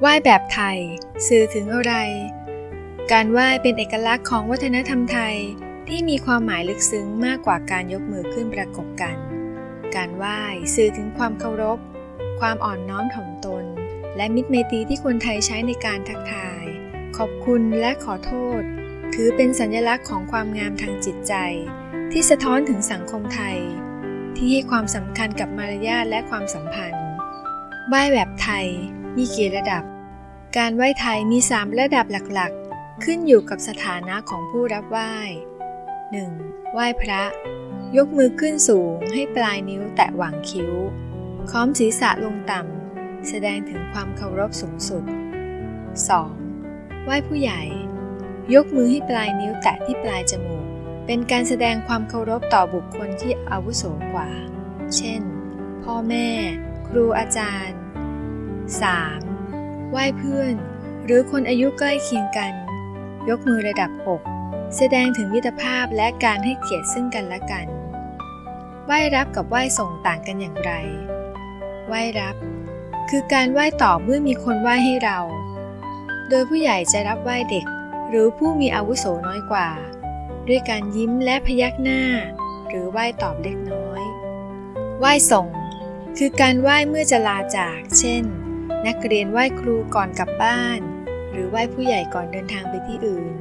ไหว้แบบไทย สื่อถึงอะไร การไหว้เป็นเอกลักษณ์ของวัฒนธรรมไทยที่มีความหมายลึกซึ้งมากกว่าการยกมือขึ้นประกบกัน การไหว้สื่อถึงความเคารพ ความอ่อนน้อมถ่อมตน และมิตรไมตรีที่คนไทยใช้ในการทักทาย ขอบคุณและขอโทษ ถือเป็นสัญลักษณ์ของความงามทางจิตใจ ที่สะท้อนถึงสังคมไทย ที่ให้ความสำคัญกับมารยาทและความสัมพันธ์ไหว้แบบไทย มีกี่ระดับ การไหว้ไทยมี 3 ระดับหลักๆ ขึ้นอยู่กับสถานะของผู้รับไหว้ 1. ไหว้พระ ยกมือขึ้นสูงให้ปลายนิ้วแตะหว่างคิ้ว ค้อมศีรษะลงต่ำ แสดงถึงความเคารพสูงสุด 2. ไหว้ผู้ใหญ่ ยกมือให้ปลายนิ้วแตะที่ปลายจมูก เป็นการแสดงความเคารพต่อบุคคลที่อาวุโสกว่า เช่น พ่อแม่ ครูอาจารย์ 3. ไหว้เพื่อน หรือคนอายุใกล้เคียงกัน ยกมือระดับอก แสดงถึงมิตรภาพและการให้เกียรติซึ่งกันและกัน ไหว้รับกับไหว้ส่งต่างกันอย่างไร ไหว้รับ คือการไหว้ตอบเมื่อมีคนไหว้ให้เรา โดยผู้ใหญ่จะรับไหว้เด็ก หรือผู้มีอาวุโสน้อยกว่า ด้วยการยิ้มและพยักหน้า หรือไหว้ตอบเล็กน้อย ไหว้ส่ง คือการไหว้เมื่อจะลาจาก เช่น นักเรียนไหว้ครูก่อนกลับบ้าน หรือไหว้ผู้ใหญ่ก่อนเดินทางไปที่อื่น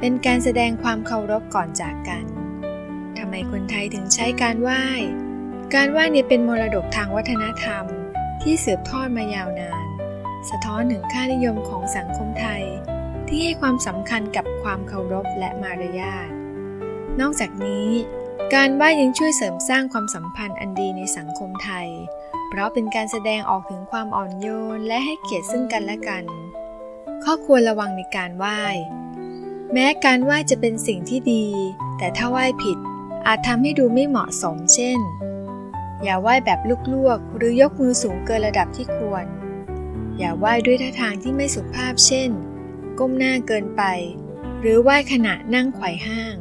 เป็นการแสดงความเคารพก่อนจากกันทำไมคนไทยถึงใช้การไหว้ การไหว้เนี่ยเป็นมรดกทางวัฒนธรรม ที่สืบทอดมายาวนาน สะท้อนถึงค่านิยมของสังคมไทย ที่ให้ความสำคัญกับความเคารพและมารยาทนอกจากนี้ การไหว้ยังช่วยเสริมสร้างความสัมพันธ์อันดีในสังคมไทย เพราะเป็นการแสดงออกถึงความอ่อนโยนและให้เกียรติซึ่งกันและกัน ข้อควรระวังในการไหว้ แม้การไหว้จะเป็นสิ่งที่ดี แต่ถ้าไหว้ผิด อาจทำให้ดูไม่เหมาะสมเช่น อย่าไหว้แบบลวกๆหรือยกมือสูงเกินระดับที่ควร อย่าไหว้ด้วยท่าทางที่ไม่สุภาพเช่น ก้มหน้าเกินไป หรือไหว้ขณะนั่งไขว่ห้าง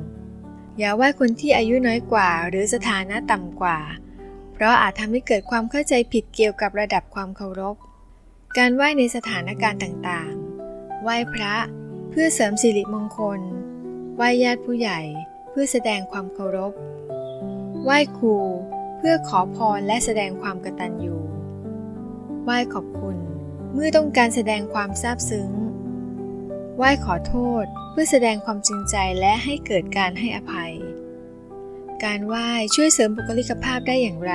อย่าไหว้คนที่อายุน้อยกว่า หรือสถานะต่ำกว่า เพราะอาจทำให้เกิดความเข้าใจผิดเกี่ยวกับระดับความเคารพ การไหว้ในสถานการณ์ต่างๆ ไหว้พระเพื่อเสริมสิริมงคล ไหว้ญาติผู้ใหญ่เพื่อแสดงความเคารพ ไหว้ครูเพื่อขอพรและแสดงความกตัญญู ไหว้ขอบคุณเมื่อต้องการแสดงความซาบซึ้ง ไหว้ขอโทษเพื่อแสดงความจริงใจและให้เกิดการให้อภัย การไหว้ช่วยเสริมบุคลิกภาพได้อย่างไร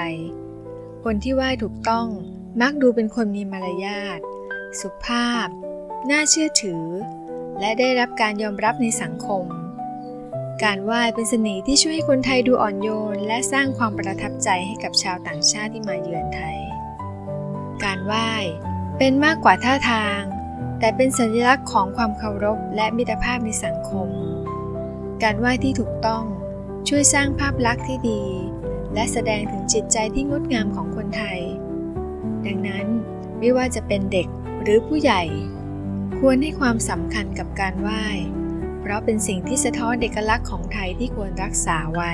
คนที่ไหว้ถูกต้องมักดูเป็นคนมีมารยาท สุภาพ น่าเชื่อถือ และได้รับการยอมรับในสังคม การไหว้เป็นเสน่ห์ที่ช่วยให้คนไทยดูอ่อนโยน และสร้างความประทับใจให้กับชาวต่างชาติที่มาเยือนไทย การไหว้เป็นมากกว่าท่าทาง แต่เป็นสัญลักษณ์ของความเคารพและมิตรภาพในสังคม การไหว้ที่ถูกต้อง ช่วยสร้างภาพลักษณ์ที่ดี และแสดงถึงจิตใจที่งดงามของคนไทย ดังนั้นไม่ว่าจะเป็นเด็กหรือผู้ใหญ่ ควรให้ความสำคัญกับการไหว้ เพราะเป็นสิ่งที่สะท้อนเอกลักษณ์ของไทยที่ควรรักษาไว้